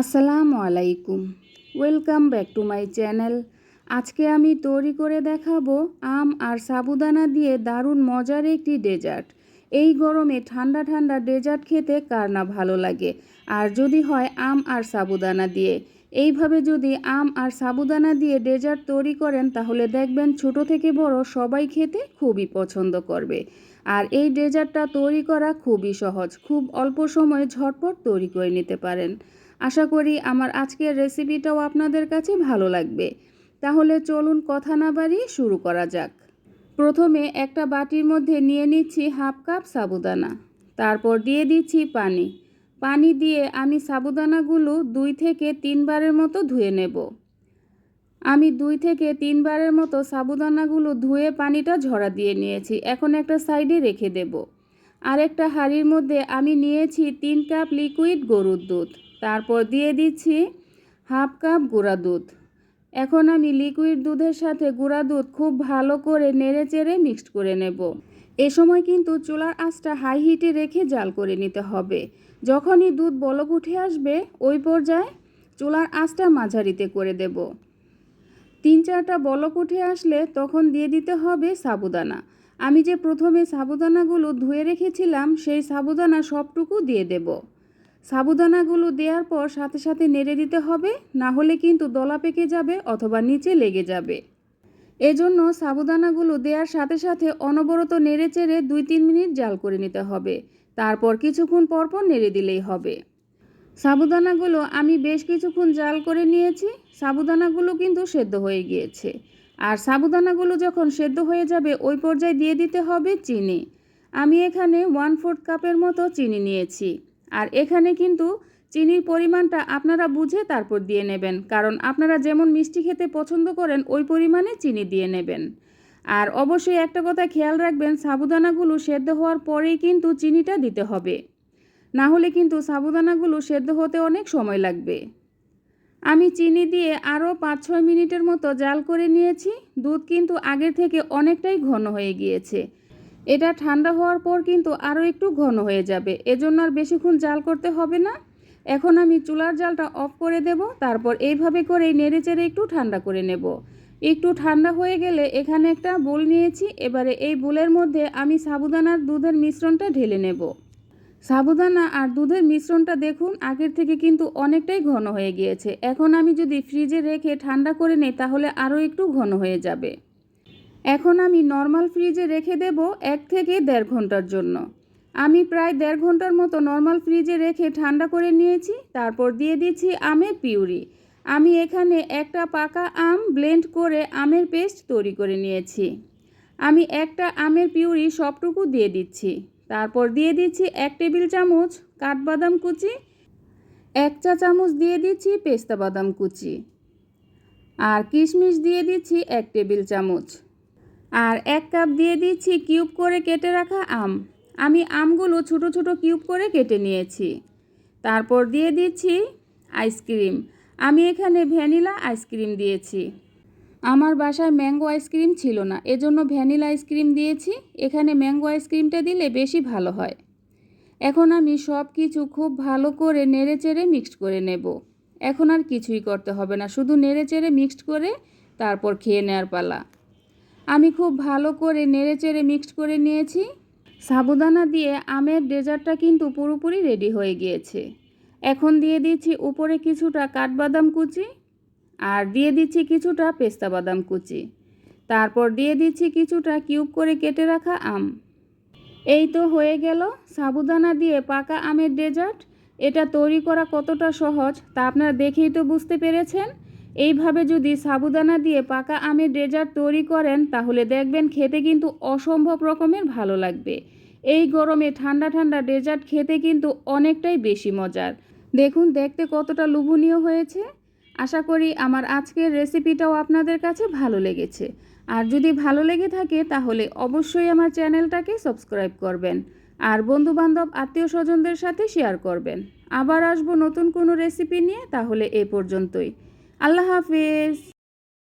আসসালামু আলাইকুম। Welcome back to my channel আজকে আমি তৈরি করে দেখাবো আম আর সাবুদানা দিয়ে দারুণ মজার একটি ডেজার্ট এই গরমে ঠান্ডা ঠান্ডা ডেজার্ট খেতে কার না ভালো লাগে? আর যদি হয় আম আর সাবুদানা দিয়ে। এইভাবে যদি আম আর সাবুদানা দিয়ে ডেজার্ট তৈরি করেন, তাহলে দেখবেন ছোট থেকে বড় সবাই খেতে খুবই পছন্দ করবে। আর এই ডেজার্টটা তৈরি করা খুবই সহজ। খুব অল্প সময়ে ঝটপট তৈরি করে নিতে পারেন। আশা করি আমার আজকের রেসিপিটাও আপনাদের কাছে ভালো লাগবে। তাহলে চলুন কথা না বাড়িয়ে শুরু করা যাক। প্রথমে একটা বাটির মধ্যে নিয়ে নিচ্ছি হাফ কাপ সাবুদানা। তারপর দিয়ে দিচ্ছি পানি। পানি দিয়ে আমি সাবুদানাগুলো দুই থেকে তিনবারের মতো ধুয়ে নেব। আমি দুই থেকে তিনবারের মতো সাবুদানাগুলো ধুয়ে পানিটা ঝরা দিয়ে নিয়েছি। এখন একটা সাইডে রেখে দেব। আরেকটা হাঁড়ির মধ্যে আমি নিয়েছি তিন কাপ লিকুইড গরুর দুধ। তারপর দিয়ে দিচ্ছি হাফ কাপ গুঁড়া দুধ। এখন আমি লিকুইড দুধের সাথে গুঁড়া দুধ খুব ভালো করে নেড়ে চেড়ে মিক্সড করে নেব। এ সময় কিন্তু চুলার আঁচটা হাই হিটে রেখে জাল করে নিতে হবে। যখনই দুধ বলক উঠে আসবে, ওই পর্যায়ে চুলার আঁচটা মাঝারিতে করে দেব। তিন চারটা বলক উঠে আসলে তখন দিয়ে দিতে হবে সাবুদানা। আমি যে প্রথমে সাবুদানাগুলো ধুয়ে রেখেছিলাম, সেই সাবুদানা সবটুকু দিয়ে দেব। সাবুদানাগুলো দেওয়ার পর সাথে সাথে নেড়ে দিতে হবে, না হলে কিন্তু দলা পেকে যাবে অথবা নিচে লেগে যাবে। এজন্য সাবুদানাগুলো দেওয়ার সাথে সাথে অনবরত নেড়ে চেড়ে দুই তিন মিনিট জাল করে নিতে হবে। তারপর কিছুক্ষণ পরপর নেড়ে দিলেই হবে। সাবুদানাগুলো আমি বেশ কিছুক্ষণ জাল করে নিয়েছি, সাবুদানাগুলো কিন্তু সেদ্ধ হয়ে গিয়েছে। আর সাবুদানাগুলো যখন সেদ্ধ হয়ে যাবে, ওই পর্যায়ে দিয়ে দিতে হবে চিনি। আমি এখানে ওয়ান ফোর্থ কাপের মতো চিনি নিয়েছি। আর এখানে কিন্তু চিনির পরিমাণটা আপনারা বুঝে তারপর দিয়ে নেবেন। কারণ আপনারা যেমন মিষ্টি খেতে পছন্দ করেন, ওই পরিমাণে চিনি দিয়ে নেবেন। আর অবশ্যই একটা কথা খেয়াল রাখবেন, সাবুদানাগুলো সেদ্ধ হওয়ার পরেই কিন্তু চিনিটা দিতে হবে। না হলে কিন্তু সাবুদানাগুলো সেদ্ধ হতে অনেক সময় লাগবে। আমি চিনি দিয়ে আরও পাঁচ ছয় মিনিটের মতো জাল করে নিয়েছি। দুধ কিন্তু আগের থেকে অনেকটাই ঘন হয়ে গিয়েছে। এটা ঠান্ডা হওয়ার পর কিন্তু আরও একটু ঘন হয়ে যাবে। এজন্য আর বেশিক্ষণ জাল করতে হবে না। এখন আমি চুলার জালটা অফ করে দেব, তারপর এইভাবে করেই নেড়ে চেড়ে একটু ঠান্ডা করে নেব। একটু ঠান্ডা হয়ে গেলে এখানে একটা বোল নিয়েছি, এবারে এই বোলের মধ্যে আমি সাবুদানার দুধের মিশ্রণটা ঢেলে নেব। সাবুদানা আর দুধের মিশ্রণটা দেখুন, আগের থেকে কিন্তু অনেকটাই ঘন হয়ে গিয়েছে। এখন আমি যদি ফ্রিজে রেখে ঠান্ডা করে নেই, তাহলে আরও একটু ঘন হয়ে যাবে। এখন আমি নর্মাল ফ্রিজে রেখে দেব এক থেকে দেড় ঘণ্টার জন্য। আমি প্রায় দেড় ঘণ্টার মতো নর্মাল ফ্রিজে রেখে ঠান্ডা করে নিয়েছি, তারপর দিয়ে দিচ্ছি আমের পিউরি। আমি এখানে একটা পাকা আম ব্লেন্ড করে আমের পেস্ট তৈরি করে নিয়েছি। আমি একটা আমের পিউরি সবটুকু দিয়ে দিচ্ছি। তারপর দিয়ে দিচ্ছি এক টেবিল চামচ কাঠবাদাম কুচি, এক চা চামচ দিয়ে দিচ্ছি পেস্তা বাদাম কুচি, আর কিশমিশ দিয়ে দিচ্ছি এক টেবিল চামচ। আর এক কাপ দিয়ে দিচ্ছি কিউব করে কেটে রাখা আম। আমি আমগুলো ছোট ছোট কিউব করে কেটে নিয়েছি। তারপর দিয়ে দিচ্ছি আইসক্রিম। আমি এখানে ভ্যানিলা আইসক্রিম দিয়েছি। আমার বাসায় ম্যাঙ্গো আইসক্রিম ছিল না, এজন্য ভ্যানিলা আইসক্রিম দিয়েছি। এখানে ম্যাঙ্গো আইসক্রিমটা দিলে বেশি ভালো হয়। এখন আমি সব কিছু খুব ভালো করে নেড়ে চেড়ে মিক্সড করে নেব। এখন আর কিছুই করতে হবে না, শুধু নেড়ে চেড়ে মিক্সড করে তারপর খেয়ে নেওয়ার পালা। আমি খুব ভালো করে নেড়ে চেড়ে মিক্সড করে নিয়েছি। সাবুদানা দিয়ে আমের ডেজার্টটা কিন্তু পুরোপুরি রেডি হয়ে গিয়েছে। এখন দিয়ে দিচ্ছি উপরে কিছুটা কাঠবাদাম কুচি আর দিয়ে দিচ্ছি কিছুটা পেস্তা বাদাম কুচি। তারপর দিয়ে দিচ্ছি কিছুটা কিউব করে কেটে রাখা আম। এই তো হয়ে গেল সাবুদানা দিয়ে পাকা আমের ডেজার্ট। এটা তৈরি করা কতটা সহজ তা আপনারা দেখেই তো বুঝতে পেরেছেন। এইভাবে যদি সাবুদানা দিয়ে পাকা আমের ডেজার্ট তৈরি করেন, তাহলে দেখবেন খেতে কিন্তু অসম্ভব রকমের ভালো লাগবে। এই গরমে ঠান্ডা ঠান্ডা ডেজার্ট খেতে কিন্তু অনেকটাই বেশি মজার। দেখুন, দেখতে কতটা লোভনীয় হয়েছে। আশা করি আমার আজকের রেসিপিটাও আপনাদের কাছে ভালো লেগেছে। আর যদি ভালো লেগে থাকে, তাহলে অবশ্যই আমার চ্যানেলটাকে সাবস্ক্রাইব করবেন। আর বন্ধুবান্ধব আত্মীয় স্বজনদের সাথে শেয়ার করবেন। আবার আসব নতুন কোনো রেসিপি নিয়ে, তাহলে এ পর্যন্তই। আল্লাহ হাফিজ।